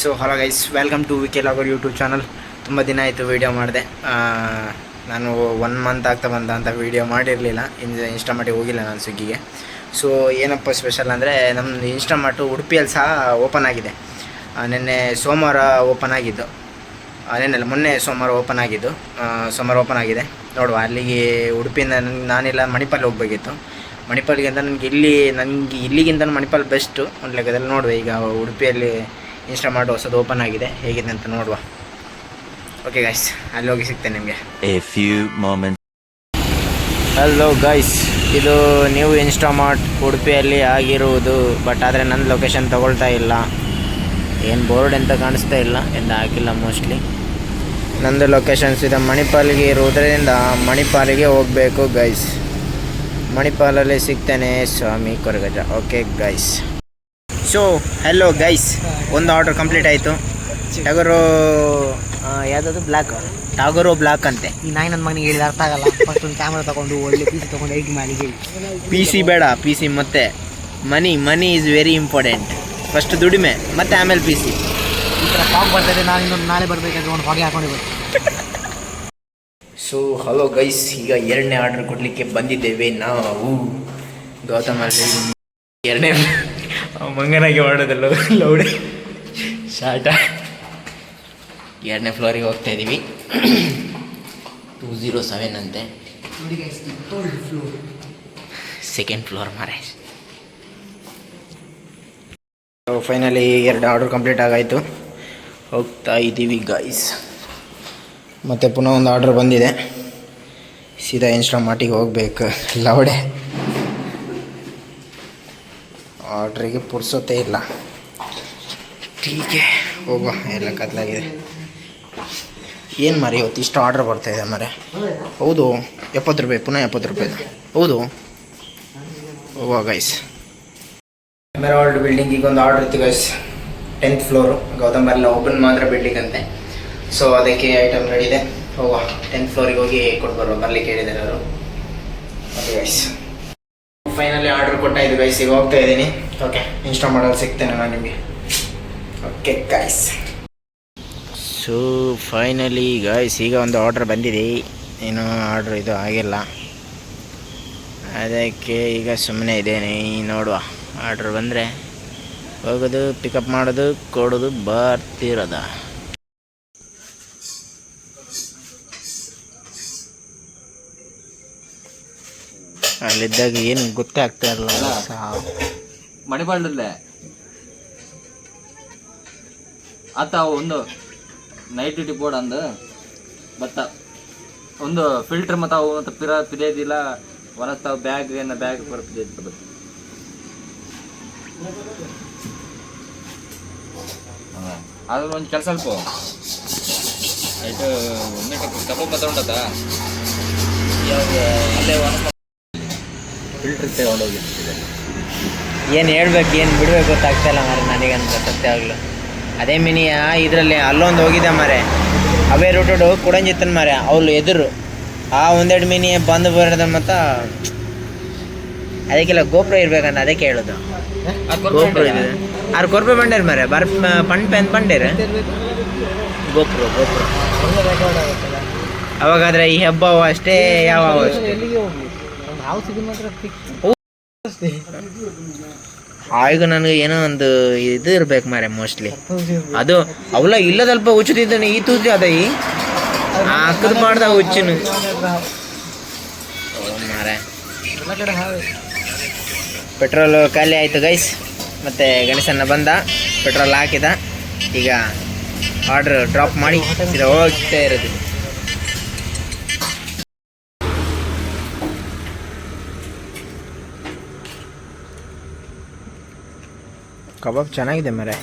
So hello guys welcome to V K logger YouTube channel ತುಂಬ ದಿನ ಆಯಿತು video ಮಾಡಿದೆ. ನಾನು ಒನ್ ಮಂತ್ ಆಗ್ತಾ ಬಂದ ಅಂತ ವೀಡಿಯೋ ಮಾಡಿರಲಿಲ್ಲ. ಇನ್ ಇನ್ಸ್ಟಾಮಾರ್ಟಿಗೆ ಹೋಗಿಲ್ಲ ನಾನು ಸ್ವಿಗ್ಗಿಗೆ ಸೊ ಏನಪ್ಪ ಸ್ಪೆಷಲ್ ಅಂದರೆ ನಮ್ಮದು ಇನ್ಸ್ಟಾಮಾರ್ಟು ಉಡುಪಿಯಲ್ಲಿ ಸಹ ಓಪನ್ ಆಗಿದೆ. ನಿನ್ನೆ ಸೋಮವಾರ ಓಪನ್ ಆಗಿದ್ದು. ನಿನ್ನೆಲ್ಲ ಮೊನ್ನೆ ಸೋಮವಾರ ಓಪನ್ ಆಗಿದ್ದು. ಸೋಮವಾರ ಓಪನ್ ಆಗಿದೆ. ನೋಡುವ, ಅಲ್ಲಿಗೆ ಉಡುಪಿಯಿಂದ ನನಗೆ ನಾನಿಲ್ಲ ಮಣಿಪಾಲ್ ಹೋಗಬೇಕಿತ್ತು. ಮಣಿಪಾಲ್ಗಿಂತ ನನಗೆ ಇಲ್ಲಿ, ನನಗೆ ಇಲ್ಲಿಗಿಂತ ಮಣಿಪಾಲ್ ಬೆಸ್ಟು ಒಂದು ಲೆಕ್ಕದಲ್ಲಿ ನೋಡುವೆ, ಈಗ ಉಡುಪಿಯಲ್ಲಿ ಇನ್ಸ್ಟಾಮಾರ್ಟ್ ಹೊಸದು ಓಪನ್ ಆಗಿದೆ. ಹೇಗಿದೆ ಅಂತ ನೋಡುವ. ಓಕೆ ಗೈಸ್ ಅಲ್ಲಿ ಹೋಗಿ ಸಿಗ್ತೇನೆ ನಿಮಗೆ. A few moment hello guys ಇದು ನ್ಯೂ ಇನ್ಸ್ಟಾಮಾರ್ಟ್ ಉಡುಪಿಯಲ್ಲಿ ಆಗಿರುವುದು. ಬಟ್ ಆದರೆ ನನ್ನ ಲೊಕೇಶನ್ ತಗೊಳ್ತಾ ಇಲ್ಲ. ಏನು ಬೋರ್ಡ್ ಅಂತ ಕಾಣಿಸ್ತಾ ಇಲ್ಲ. ಎಂದು ಹಾಕಿಲ್ಲ ಮೋಸ್ಟ್ಲಿ ನಂದು ಲೊಕೇಶನ್ಸ್ ಇದೆ ಮಣಿಪಾಲಿಗೆ ಇರುವುದರಿಂದ ಮಣಿಪಾಲಿಗೆ ಹೋಗಬೇಕು ಗೈಸ್ ಮಣಿಪಾಲಲ್ಲಿ ಸಿಗ್ತೇನೆ Swami Koragajja. Okay guys so hello guys ಒಂದು ಆರ್ಡರ್ ಕಂಪ್ಲೀಟ್ ಆಯಿತು. ಟಗರು ಯಾವುದಾದ್ರು ಬ್ಲ್ಯಾಕ್ ಟಗರು ಬ್ಲ್ಯಾಕ್ ಅಂತೆ. ಈ ನಾಯಿ ನನ್ನ ಮಗನಿಗೆ ಹೇಳಿದ ಅರ್ಥ ಆಗಲ್ಲ. ಫಸ್ಟ್ ಒಂದು ಕ್ಯಾಮ್ರಾ ತಗೊಂಡು ಒಳ್ಳೆ ಪಿ ಸಿ ತೊಗೊಂಡು ಎಡಿಟ್ ಮಾಡಿ ಹೇಳಿ. ಪಿ ಸಿ ಬೇಡ ಪಿ ಸಿ ಮತ್ತೆ money money is very important first ದುಡಿಮೆ ಮತ್ತೆ ಆಮೇಲೆ ಪಿ ಸಿ ಈ ಥರ ಫಾಗ್ ಬರ್ತದೆ ನಾನು ಇನ್ನೊಂದು ನಾಳೆ ಬರಬೇಕಾದ್ರೆ ಒಂದು ಹೊಗೆ ಹಾಕೊಂಡು ಬರ್ತೀನಿ ಸೊ ಹಲೋ ಗೈಸ್ ಈಗ ಎರಡನೇ ಆರ್ಡರ್ ಕೊಡಲಿಕ್ಕೆ ಬಂದಿದ್ದೇವೆ ನಾವು. ಗೌತಮ್ ಅಲ್ಲಿ. ಎರಡನೇ ಮಂಗನಾಗಿ ಮಾಡೋದಲ್ಲ ಲೌಡೆ. ಶಾಟ ಎರಡನೇ ಫ್ಲೋರಿಗೆ ಹೋಗ್ತಾ ಇದ್ದೀವಿ ಟೂ ಝೀರೋ ಸೆವೆನ್ ಅಂತೆ. ಸೆಕೆಂಡ್ ಫ್ಲೋರ್ ಮಾರೇಶ್ ಫೈನಲಿ ಎರಡು ಆರ್ಡರ್ ಕಂಪ್ಲೀಟ್ ಆಗಾಯಿತು. ಹೋಗ್ತಾ ಇದ್ದೀವಿ ಗೈಸ್ ಮತ್ತು ಪುನಃ ಒಂದು ಆರ್ಡ್ರ್ ಬಂದಿದೆ. ಸೀದಾ ಇನ್ಸ್ಟಾ ಮಾಟಿಗೆ ಹೋಗ್ಬೇಕು. ಲವಡೆ ಆರ್ಡ್ರಿಗೆ ಪುರ್ಸೋತೇ ಇಲ್ಲ. ಟೀಕೆ ಹೋಗ ಎಲ್ಲ ಕತ್ಲಾಗಿದೆ. ಏನು ಮರಿ ಇವತ್ತು ಇಷ್ಟು ಆರ್ಡ್ರ್ ಇದೆ ಮರೆ? ಹೌದು ಎಪ್ಪತ್ತು ರೂಪಾಯಿ ಪುನಃ ಎಪ್ಪತ್ತು ರೂಪಾಯಿ. ಹೌದು. ಹೋಗುವ ಗೈಸ್ ಮೆರವಲ್ಡ್ ಬಿಲ್ಡಿಂಗ್ ಈಗ ಒಂದು ಆರ್ಡ್ರ್ ಇತ್ತು guys tenth floor Gautam open ಮಾತ್ರ ಬಿಲ್ಡಿಂಗ್ ಅಂತೆ. ಸೊ ಅದಕ್ಕೆ ಐಟಮ್ ರೆಡಿ ಇದೆ. ಹೋಗುವ. ಟೆಂತ್ ಫ್ಲೋರಿಗೆ ಹೋಗಿ ಕೊಟ್ಟು ಬರೋ ಬರ್ಲಿಕ್ಕೆ ಹೇಳಿದ್ದಾರೆ ಅವರು ಓಕೆ ಗೈಸ್ ಫೈನಲಿ ಇದು ಗೈಸ್ ಈಗ ಹೋಗ್ತಾ ಇದ್ದೀನಿ. ಓಕೆ ಇನ್ಸ್ಟಾ ಮಾಡಲ್ ಸಿಗ್ತೇನೆ ನಾನು ನಿಮಗೆ. Okay guys so finally guys ಈಗ ಒಂದು ಆರ್ಡರ್ ಬಂದಿದೆ. ಏನು ಆರ್ಡ್ರ್ ಇದು ಆಗಿಲ್ಲ. ಅದಕ್ಕೆ ಈಗ ಸುಮ್ಮನೆ ಇದ್ದೇನೆ. ನೋಡುವ ಆರ್ಡ್ರ್ ಬಂದರೆ ಹೋಗೋದು ಪಿಕಪ್ ಮಾಡೋದು ಕೊಡೋದು ಬರ್ತಿರೋದ. ಅಲ್ಲಿದ್ದಾಗ ಏನು ಗೊತ್ತೇ ಆಗ್ತಾ ಇರಲ್ಲ ಮಣಿಪಾಲ್ದಲ್ಲೇ ಆತ ಒಂದು ನೈಟ್ ಡ್ಯೂಟಿ ಬೋರ್ಡ್ ಅಂದ. ಬತ್ತ ಒಂದು ಫಿಲ್ಟರ್ ಮತ್ತು ಅವು ಮತ್ತು ಪಿರ ಪಿದೇದಿಲ್ಲ. ಹೊರತಾವ ಬ್ಯಾಗ್ ಏನ ಬ್ಯಾಗ್ ಬರ ಪಿದೇದಿಲ್ಲ ಬತ್ತ ಒಂದು ಕೆಲಸ ಅಲ್ಪ. ಒಂದು ಒಮ್ಮೆ ಕಬ್ಬು ಬತ್ತ ಉಂಟದ ಅಲ್ಲೇ ಫಿಲ್ಟರ್ ಹೋಗಿ ಏನು ಹೇಳ್ಬೇಕು ಏನು ಬಿಡ್ಬೇಕು ಗೊತ್ತಾಗ್ತಾ ಇಲ್ಲ ಮಾರೆ ನನಗಂತ ಸತ್ಯವಾಗ್ಲು ಅದೇ ಮಿನಿಯ ಇದರಲ್ಲಿ ಅಲ್ಲೊಂದು ಹೋಗಿದೆ ಮಾರೆ ಅವೇ ರೂಟೋಡು ಕುಡಂಜಿತ್ತನ್ ಮಾರೆ ಅವ್ಳು ಎದುರು. ಆ ಒಂದೆರಡು ಮಿನಿ ಬಂದು ಬರೋದ ಮತ್ತ ಅದಕ್ಕೆಲ್ಲ ಗೋಪುರ ಇರ್ಬೇಕಂತ ಅದಕ್ಕೆ ಹೇಳೋದು. ಗೋಪುರ ಇದೆ. ಅವ್ರು ಕೊರ್ಪೆ ಬಂಡೇರ್ ಮಾರೆ ಬರ್ ಪಂಡ್ ಪೆನ್ ಬಂಡೇರ. ಗೋಪುರ ಗೋಪುರ. ಅವಾಗಾದ್ರೆ ಈ ಹಬ್ಬ ಅವು ಅಷ್ಟೇ ಯಾವ ಅವು ಅಷ್ಟೇ. ಮಾತ್ರ ಫಿಕ್ಸ್ ಆಗ ನನಗೆ ಏನೋ ಒಂದು ಇದು ಇರ್ಬೇಕು ಮಾರೆ ಮೋಸ್ಟ್ಲಿ ಅದು ಅವಲ ಸ್ವಲ್ಪ ಹುಚ್ಚುತ್ತಿದ್ದಾನೆ ಈ ತೂತಿ ಅದ ಈ? ಹಾಕದ್ ಮಾಡ್ದ ಹುಚ್ಚನು. ಮಾರೆ ಪೆಟ್ರೋಲ್ ಖಾಲಿ ಆಯಿತು ಗೈಸ್ ಮತ್ತೆ ಗಣೇಶನ ಬಂದ ಪೆಟ್ರೋಲ್ ಹಾಕಿದ. ಈಗ ಆರ್ಡ್ರ್ ಡ್ರಾಪ್ ಮಾಡಿ ಹೋಗ್ತಾ ಇರೋದು. ಕಬಾಬ್ ಚೆನ್ನಾಗಿದೆ ಮರೆ.